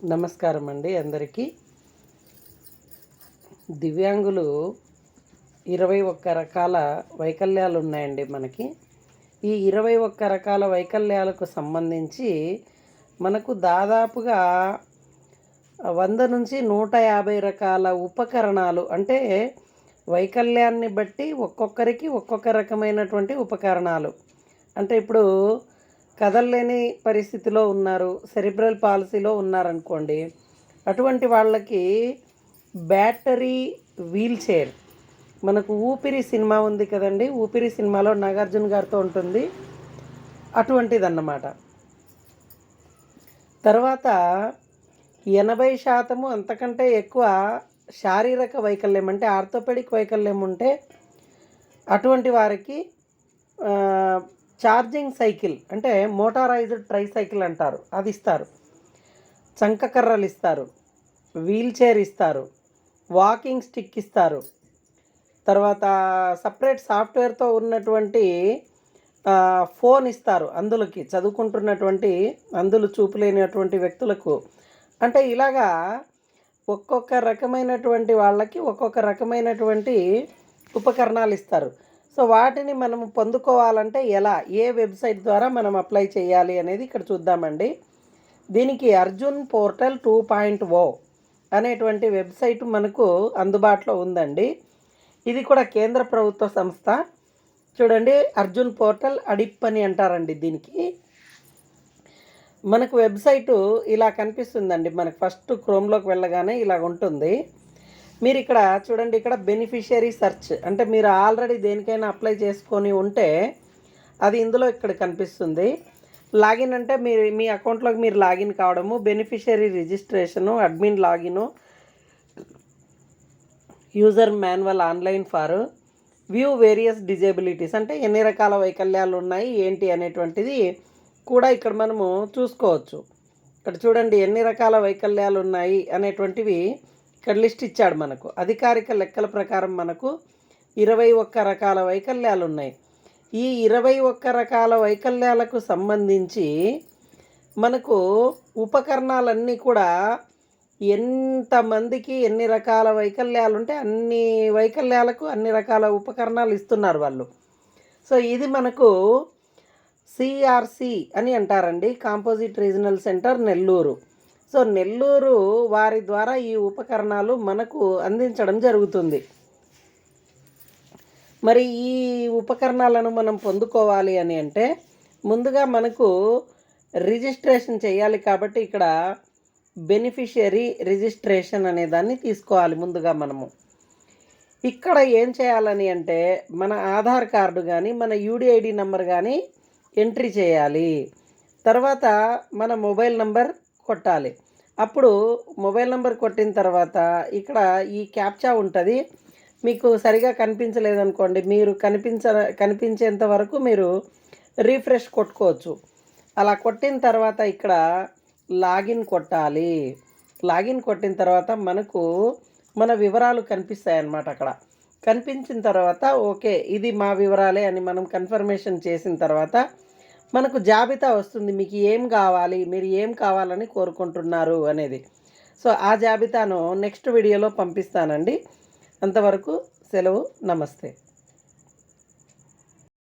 నమస్కారం అండి అందరికీ. దివ్యాంగులు ఇరవై ఒక్క రకాల వైకల్యాలు ఉన్నాయండి మనకి. ఈ ఇరవై ఒక్క రకాల వైకల్యాలకు సంబంధించి మనకు దాదాపుగా వంద నుంచి నూట యాభై రకాల ఉపకరణాలు అంటే వైకల్యాన్ని బట్టి ఒక్కొక్కరికి ఒక్కొక్క రకమైనటువంటి ఉపకరణాలు. అంటే ఇప్పుడు కదలలేని పరిస్థితిలో ఉన్నారు సెరిబ్రల్ పాలసీలో ఉన్నారనుకోండి అటువంటి వాళ్ళకి బ్యాటరీ వీల్ చైర్. మనకు ఊపిరి సినిమా ఉంది కదండి ఊపిరి సినిమాలో నాగార్జున గారితో ఉంటుంది అటువంటిదన్నమాట. తర్వాత ఎనభై శాతము అంతకంటే ఎక్కువ శారీరక వైకల్యం అంటే ఆర్థోపెడిక్ వైకల్యం ఉంటే అటువంటి వారికి ఛార్జింగ్ సైకిల్ అంటే మోటారైజ్డ్ ట్రై సైకిల్ అంటారు. అది ఇస్తారు. చంకకర్రలు ఇస్తారు. వీల్ చైర్ ఇస్తారు. వాకింగ్ స్టిక్ ఇస్తారు. తర్వాత సపరేట్ సాఫ్ట్వేర్తో ఉన్నటువంటి ఫోన్ ఇస్తారు అందులోకి. చదువుకుంటున్నటువంటి అందులు చూపులేనటువంటి వ్యక్తులకు. అంటే ఇలాగా ఒక్కొక్క రకమైనటువంటి వాళ్ళకి ఒక్కొక్క రకమైనటువంటి ఉపకరణాలు ఇస్తారు. సో వాటిని మనం పొందుకోవాలంటే ఎలా? ఏ వెబ్సైట్ ద్వారా మనం అప్లై చేయాలి అనేది ఇక్కడ చూద్దామండి. దీనికి Arjun portal two point O అనేటువంటి వెబ్సైట్ మనకు అందుబాటులో ఉందండి. ఇది కూడా కేంద్ర ప్రభుత్వ సంస్థ. చూడండి అర్జున్ పోర్టల్ అడిప్ అని అంటారండి దీనికి. మనకు వెబ్సైటు ఇలా కనిపిస్తుందండి. మనకు ఫస్ట్ క్రోమ్లోకి వెళ్ళగానే ఇలా ఉంటుంది. మీరు ఇక్కడ చూడండి ఇక్కడ బెనిఫిషియరీ సెర్చ్ అంటే మీరు ఆల్రెడీ దేనికైనా అప్లై చేసుకొని ఉంటే అది ఇందులో ఇక్కడ కనిపిస్తుంది. లాగిన్ అంటే మీరు మీ అకౌంట్లోకి మీరు లాగిన్ కావడము beneficiary registration admin login user manual online for view various disabilities అంటే ఎన్ని రకాల వైకల్యాలు ఉన్నాయి ఏంటి అనేటువంటిది కూడా ఇక్కడ మనము చూసుకోవచ్చు. ఇక్కడ చూడండి ఎన్ని రకాల వైకల్యాలు ఉన్నాయి అనేటువంటివి ఇక్కడ లిస్ట్ ఇచ్చాడు మనకు. అధికారిక లెక్కల ప్రకారం మనకు ఇరవై ఒక్క రకాల వైకల్యాలు ఉన్నాయి. ఈ ఇరవై ఒక్క రకాల వైకల్యాలకు సంబంధించి మనకు ఉపకరణాలన్నీ కూడా ఎంతమందికి ఎన్ని రకాల వైకల్యాలు ఉంటే అన్ని వైకల్యాలకు అన్ని రకాల ఉపకరణాలు ఇస్తున్నారు వాళ్ళు. సో ఇది మనకు సిఆర్సి అని అంటారండి. Composite regional centre Nellore. So Nellore వారి ద్వారా ఈ ఉపకరణాలు మనకు అందించడం జరుగుతుంది. మరి ఈ ఉపకరణాలను మనం పొందుకోవాలి అని అంటే ముందుగా మనకు రిజిస్ట్రేషన్ చేయాలి కాబట్టి ఇక్కడ బెనిఫిషియరీ రిజిస్ట్రేషన్ అనే దాన్ని తీసుకోవాలి ముందుగా మనము. ఇక్కడ ఏం చేయాలని అంటే మన ఆధార్ కార్డు కానీ మన యూడిఐడి నెంబర్ కానీ ఎంట్రీ చేయాలి. తర్వాత మన మొబైల్ నంబర్ కొట్టాలి. అప్పుడు మొబైల్ నెంబర్ కొట్టిన తర్వాత ఇక్కడ ఈ క్యాప్చా ఉంటుంది. మీకు సరిగా కనిపించలేదనుకోండి మీరు కనిపించ కనిపించేంత వరకు మీరు రీఫ్రెష్ కొట్టుకోవచ్చు. అలా కొట్టిన తర్వాత ఇక్కడ లాగిన్ కొట్టాలి. లాగిన్ కొట్టిన తర్వాత మనకు మన వివరాలు కనిపిస్తాయి అన్నమాట అక్కడ. కనిపించిన తర్వాత ఓకే ఇది మా వివరాలే అని మనం కన్ఫర్మేషన్ చేసిన తర్వాత మనకు జాబితా వస్తుంది. మీకు ఏం కావాలి మీరు ఏం కావాలని కోరుకుంటున్నారు అనేది. సో ఆ జాబితాను నెక్స్ట్ వీడియోలో పంపిస్తానండి. అంతవరకు సెలవు నమస్తే.